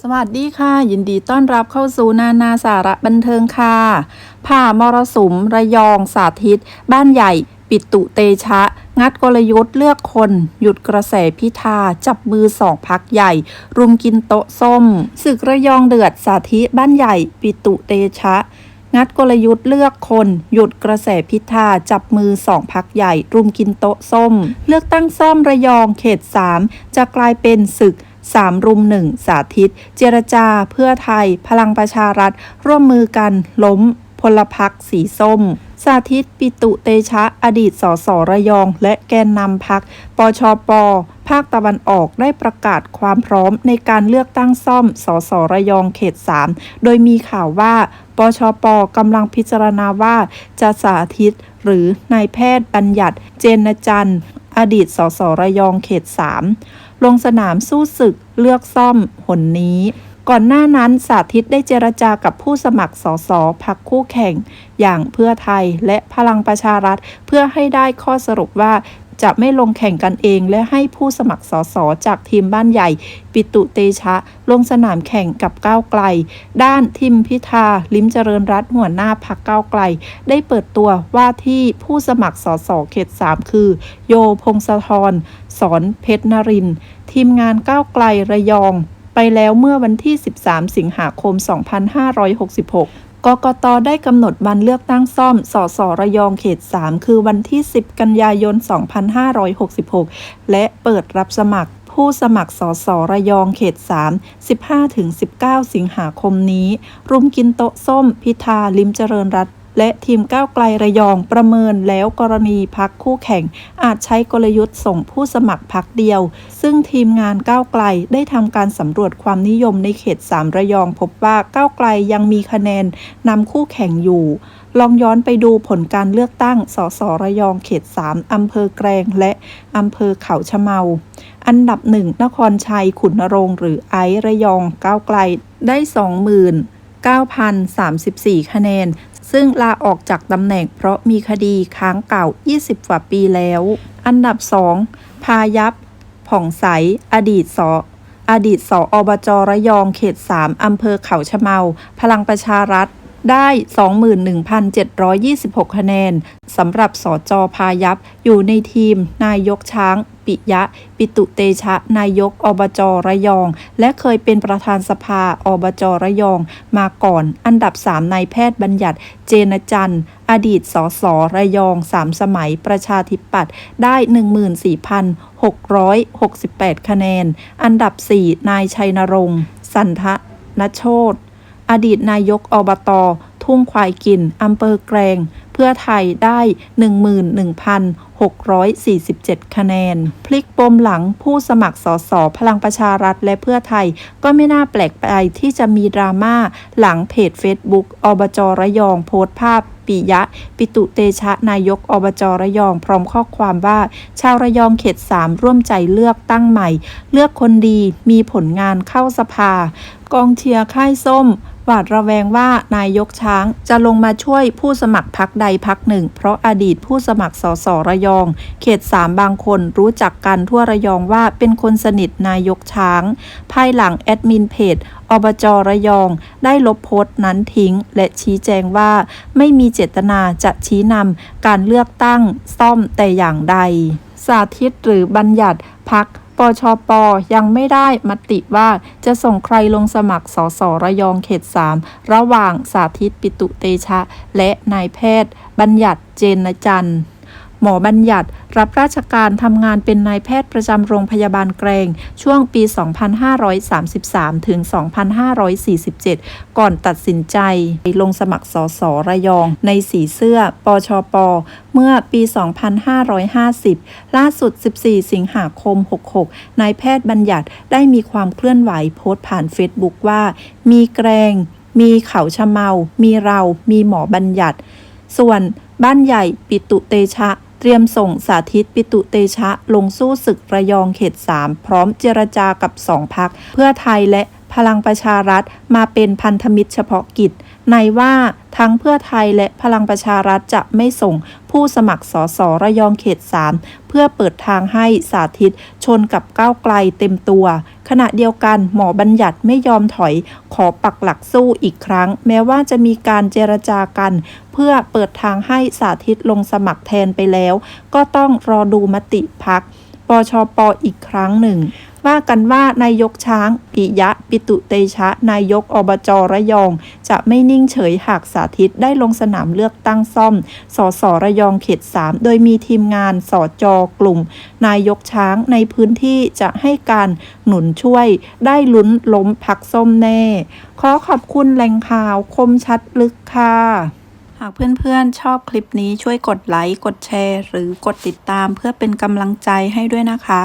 สวัสดีค่ะ ยินดีต้อนรับเข้าสู่นานาสาระบันเทิงค่ะผ่ามรสุม ระยองสาธิต บ้านใหญ่ ปิตุเตชะ งัดกลยุทธ์เลือกคน หยุดกระแสพิธา จับมือสองพักใหญ่ รุมกินโต๊ะส้ม ศึกระยองเดือดสาธิตบ้านใหญ่ ปิตุเตชะงัดกลยุทธ์เลือกคน หยุดกระแสพิธา จับมือสองพักใหญ่ รุมกินโต๊ะส้ม เลือกตั้งซ่อมระยองเขต 3 จะกลายเป็นศึก 3 รุมหนึ่งสาธิต เจรจา เพื่อไทย พลังประชารัฐ ร่วมมือกัน ล้ม พลพักสีส้ม สาธิต ปิตุเตชะ อดีตสสระยอง และแกนนำพักปชปภาคตะวันออกได้ประกาศความพร้อมในการเลือกตั้งซ่อม สสระยองเขต 3 โดยมีข่าวว่า ปชปกำลังพิจารณาว่า จะสาธิต หรือนายแพทย์บัญญัติ เจนจันทร์อดีตสสระยองเขต 3 ลงสนามสู้ศึกเลือกซ่อม หนนี้ ก่อนหน้านั้นสาธิตได้เจรจากับผู้สมัครสสพักคู่แข่ง อย่างเพื่อไทยและพลังประชารัฐ เพื่อให้ได้ข้อสรุปว่า จะไม่ลงแข่งกันเอง และให้ผู้สมัครสสจากทีมบ้านใหญ่ ปิตุเตชะ ลงสนามแข่งกับก้าวไกล ด้านทิมพิธา ลิมเจริญรัตหัวหน้าพักก้าวไกล ได้เปิดตัวว่าที่ผู้สมัครสสเขต 3 คือ โยพงศธรสอนเพชรนริน ทีมงานก้าวไกลระยอง ไปแล้วเมื่อวันที่ 13 สิงหาคม 2566 กกตได้กำหนดวันเลือกตั้งซ่อม สสระยองเขต 3 คือวันที่ 10 กันยายน 2566 และเปิดรับสมัครผู้สมัครสสระยองเขต 3 15-19 สิงหาคมนี้ รุมกินโต๊ะส้ม พิธาลิมเจริญรัตน์ และทีมก้าวไกลระยองประเมินแล้วกรณีพักคู่แข่ง อาจใช้กลยุทธ์ส่งผู้สมัครพักเดียว ซึ่งทีมงานก้าวไกลได้ทำการสำรวจความนิยมในเขต 3 ระยองพบว่าก้าวไกลยังมีคะแนนนำคู่แข่งอยู่ลองย้อนไปดูผลการเลือกตั้ง สสระยองเขต 3 อำเภอแกลงและอำเภอเขาชะเมา อันดับหนึ่งนครชัย ขุนนรงค์หรือไอระยองก้าวไกลได้29,034 คะแนน ซึ่งลาออกจากตำแหน่งเพราะมีคดีค้างเก่า 20 กว่าปีแล้ว อันดับ 2 พายับผ่องใส อดีตสอดีตสออบจระยองเขต 3 อำเภอเขาชะเมา พลังประชารัฐ ได้ 21,726 คะแนนสำหรับสอจอพายับอยู่ในทีม นายกช้าง ปิยะ ปิตุเตชะ นายกอบจระยอง และเคยเป็นประธานสภาอบจระยอง มาก่อนอันดับ 3 นายแพทย์บัญญัติเจนจันทร์อดีตสสระยอง 3 สมัยประชาธิปัตย์ได้ 14,668 คะแนน อันดับ 4 นายชัยนรงค์ สันทะนโชต อดีตนายกอบตทุ่งควายกินอำเภอแกลง เพื่อไทยได้ 11,647 คะแนน พลิกปมหลังผู้สมัครสสพลังประชารัฐและเพื่อไทย ก็ไม่น่าแปลกไปที่จะมีดราม่าหลังเพจ Facebook อบจระยองโพสต์ภาพปิยะ ปิตุเตชะนายกอบจระยอง พร้อมข้อความว่า ชาวระยองเขต3ร่วมใจเลือกตั้งใหม่ เลือกคนดีมีผลงานเข้าสภากองเชียร์ค่ายส้ม หวาดระแวงว่านายกช้างจะลงมาช่วยผู้สมัครพักใดพักหนึ่ง เพราะอดีตผู้สมัครสสระยอง เขต3บางคนรู้จักกันทั่วระยองว่าเป็นคนสนิทนายกช้าง ภายหลังแอดมินเพจอบจระยอง ได้ลบโพสต์นั้นทิ้ง และชี้แจงว่า ไม่มีเจตนาจะชี้นำการเลือกตั้งซ่อมแต่อย่างใด สาธิตหรือบัญญัติพัก ปชปยังไม่ได้มติว่าจะส่งใครลงสมัครสสระยองเขต 3 ระหว่างสาธิตปิตุเตชะ และนายแพทย์ บัญญัติเจนจันทร์ หมอบัญญัติ รับราชการทำงานเป็นนายแพทย์ประจำโรงพยาบาลแกลงช่วงปี 2533 ถึง 2547 ก่อนตัดสินใจ ลงสมัครสสระยองในสีเสื้อ ปชป เมื่อปี 2550 ล่าสุด 14 สิงหาคม 66 นายแพทย์บัญญัติได้มีความเคลื่อนไหวโพสต์ผ่านเฟซบุ๊กว่า มีแกลงมีเขาชะเมา มีเรา มีหมอบัญญัติ ส่วนบ้านใหญ่ปิตุเตชะ รียมส่งสาธิตปิตุเตชะ ลงสู้ศึกระยองเขต 3 พร้อมเจรจากับสองพัก เพื่อไทยและพลังประชารัฐมาเป็นพันธมิตรเฉพาะกิจ ในว่าทั้งเพื่อไทยและพลังประชารัฐจะไม่ส่งผู้สมัครสสระยองเขต 3 เพื่อเปิดทางให้สาธิตชนกับก้าวไกลเต็มตัว ขณะเดียวกันหมอบัญญัติไม่ยอมถอยขอปักหลักสู้อีกครั้ง แม้ว่าจะมีการเจรจากัน เพื่อเปิดทางให้สาธิตลงสมัครแทนไปแล้ว ก็ต้องรอดูมติพักปชปอีกครั้งหนึ่ง ว่ากันว่านายกช้างปิยะปิตุเตชะ นายกอบจระยอง จะไม่นิ่งเฉยหากสาธิตได้ลงสนามเลือกตั้งซ่อม สสระยองเขต 3 โดยมีทีมงานสจกลุ่ม นายกช้างในพื้นที่จะให้การหนุนช่วย ได้ลุ้นล้มพักส้มแน่ ขอขอบคุณแหล่งข่าวคมชัดลึกค่ะหากเพื่อนๆ ชอบคลิปนี้ช่วยกดไลค์ กดแชร์ หรือกดติดตามเพื่อเป็นกำลังใจให้ด้วยนะคะ